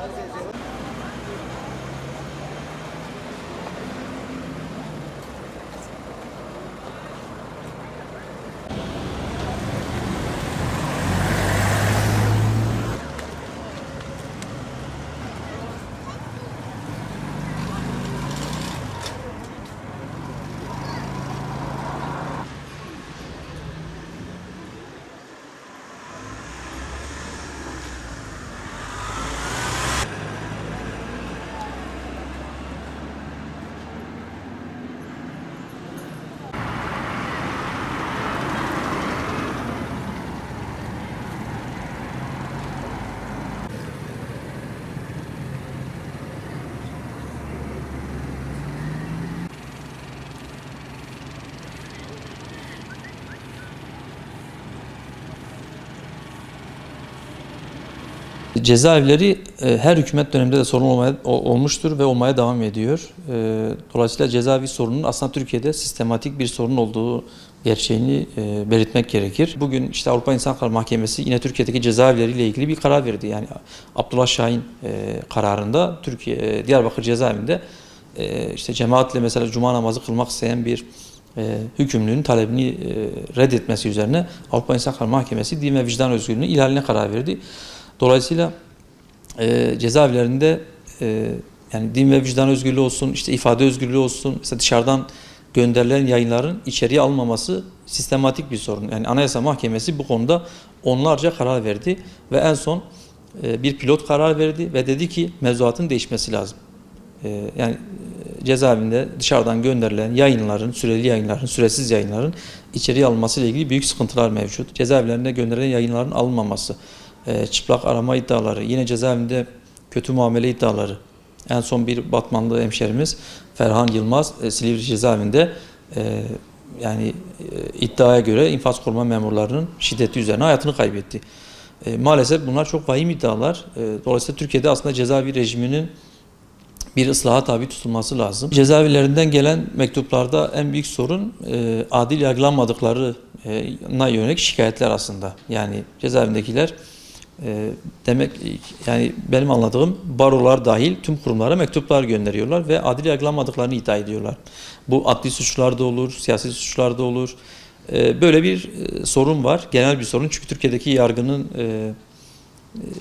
Hadi Cezaevleri e, her hükümet döneminde de sorun olmaya, olmuştur ve olmaya devam ediyor. E, Dolayısıyla cezaevi sorunun aslında Türkiye'de sistematik bir sorun olduğu gerçeğini e, belirtmek gerekir. Bugün işte Avrupa İnsan Hakları Mahkemesi yine Türkiye'deki cezaevleriyle ilgili bir karar verdi. Yani Abdullah Şahin kararında Türkiye Diyarbakır cezaevinde işte cemaatle mesela cuma namazı kılmak isteyen bir hükümlünün talebini reddetmesi üzerine Avrupa İnsan Hakları Mahkemesi din ve vicdan özgürlüğünün ihlaline karar verdi. Dolayısıyla e, cezaevlerinde e, yani din ve vicdan özgürlüğü olsun, işte ifade özgürlüğü olsun, mesela dışarıdan gönderilen yayınların içeriye alınmaması sistematik bir sorun. Yani Anayasa Mahkemesi bu konuda onlarca karar verdi ve en son e, bir pilot karar verdi ve dedi ki mevzuatın değişmesi lazım. E, yani e, cezaevinde dışarıdan gönderilen yayınların, süreli yayınların, süresiz yayınların içeriye alınması ile ilgili büyük sıkıntılar mevcut. Cezaevlerine gönderilen yayınların alınmaması, e, çıplak arama iddiaları, yine cezaevinde kötü muamele iddiaları. En son bir Batmanlı hemşerimiz Ferhan Yılmaz e, Silivri cezaevinde e, yani e, iddiaya göre infaz koruma memurlarının şiddeti üzerine hayatını kaybetti. Maalesef bunlar çok vahim iddialar. Dolayısıyla Türkiye'de aslında cezaevi rejiminin bir ıslaha tabi tutulması lazım. Cezaevlerinden gelen mektuplarda en büyük sorun adil yargılanmadıklarına yönelik şikayetler aslında. Yani cezaevindekiler e, demek yani benim anladığım barolar dahil tüm kurumlara mektuplar gönderiyorlar ve adil yargılanmadıklarını iddia ediyorlar. Bu adli suçlar da olur, siyasi suçlar da olur. E, böyle bir e, sorun var, genel bir sorun çünkü Türkiye'deki yargının e,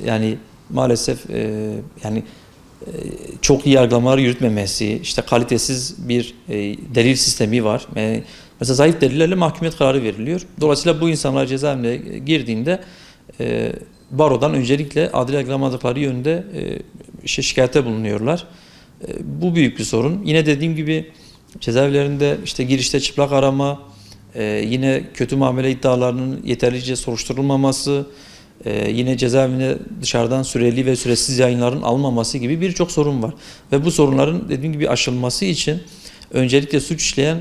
yani maalesef e, yani e, çok iyi yargılamalar yürütmemesi, işte kalitesiz bir e, delil sistemi var. Yani mesela zayıf delillerle mahkumiyet kararı veriliyor. Dolayısıyla bu insanlar cezaevine girdiğinde e, barodan öncelikle adil yargılamadıkları yönünde e, işte şikayette bulunuyorlar. E, bu büyük bir sorun. Yine dediğim gibi cezaevlerinde işte girişte çıplak arama, e, yine kötü muamele iddialarının yeterlice soruşturulmaması, ee, yine cezaevine dışarıdan süreli ve süresiz yayınların alınmaması gibi birçok sorun var. Ve bu sorunların dediğim gibi aşılması için öncelikle suç işleyen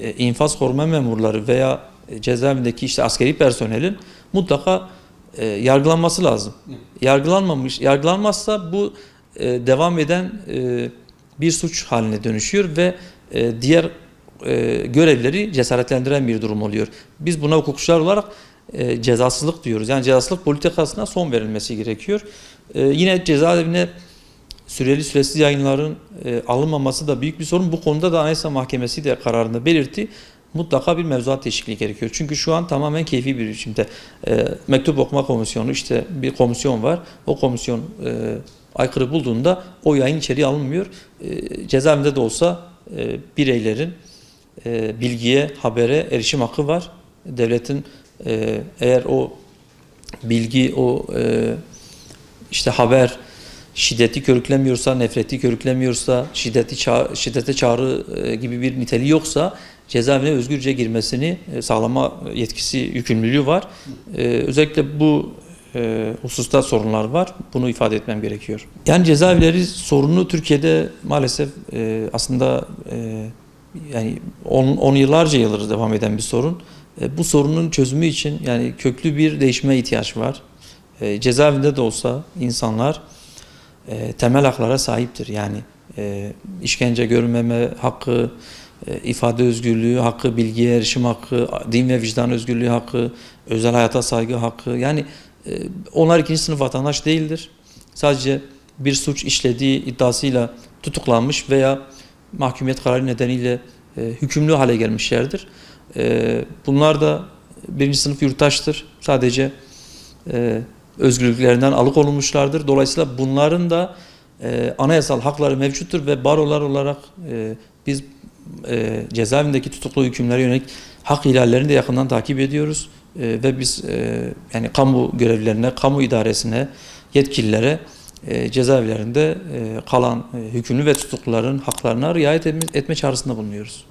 e, infaz koruma memurları veya e, cezaevindeki işte askeri personelin mutlaka e, yargılanması lazım. Yargılanmamış, yargılanmazsa bu e, devam eden e, bir suç haline dönüşüyor ve e, diğer e, görevleri cesaretlendiren bir durum oluyor. Biz buna hukukçular olarak e, cezasızlık diyoruz. Yani cezasızlık politikasına son verilmesi gerekiyor. E, yine cezaevine süreli süresiz yayınların e, alınmaması da büyük bir sorun. Bu konuda da Anayasa Mahkemesi de kararında belirtti. Mutlaka bir mevzuat değişikliği gerekiyor. Çünkü şu an tamamen keyfi bir biçimde. E, mektup okuma komisyonu işte bir komisyon var. O komisyon e, aykırı bulduğunda o yayın içeriye alınmıyor. E, cezaevinde de olsa e, bireylerin e, bilgiye, habere erişim hakkı var. Devletin e, eğer o bilgi, o e, işte haber şiddeti körüklemiyorsa, nefreti körüklemiyorsa, şiddeti ça şiddete çağrı e, gibi bir niteliği yoksa cezaevine özgürce girmesini e, sağlama yetkisi, yükümlülüğü var. E, özellikle bu e, hususta sorunlar var. Bunu ifade etmem gerekiyor. Yani cezaevleri sorunu Türkiye'de maalesef e, aslında e, yani 10 yıllarca yıldır devam eden bir sorun. E, bu sorunun çözümü için yani köklü bir değişime ihtiyaç var. E, cezaevinde de olsa insanlar e, temel haklara sahiptir. Yani e, işkence görmeme hakkı, e, ifade özgürlüğü hakkı, bilgiye erişim hakkı, din ve vicdan özgürlüğü hakkı, özel hayata saygı hakkı. Yani e, onlar ikinci sınıf vatandaş değildir. Sadece bir suç işlediği iddiasıyla tutuklanmış veya mahkumiyet kararı nedeniyle e, hükümlü hale gelmişlerdir. E, bunlar da birinci sınıf yurttaştır. Sadece e, özgürlüklerinden alıkonulmuşlardır. Dolayısıyla bunların da e, anayasal hakları mevcuttur ve barolar olarak e, biz e, cezaevindeki tutuklu hükümlere yönelik hak ihlallerini de yakından takip ediyoruz. E, ve biz e, yani kamu görevlilerine, kamu idaresine, yetkililere e, cezaevlerinde e, kalan e, hükümlü ve tutukluların haklarına riayet etme, etme çağrısında bulunuyoruz.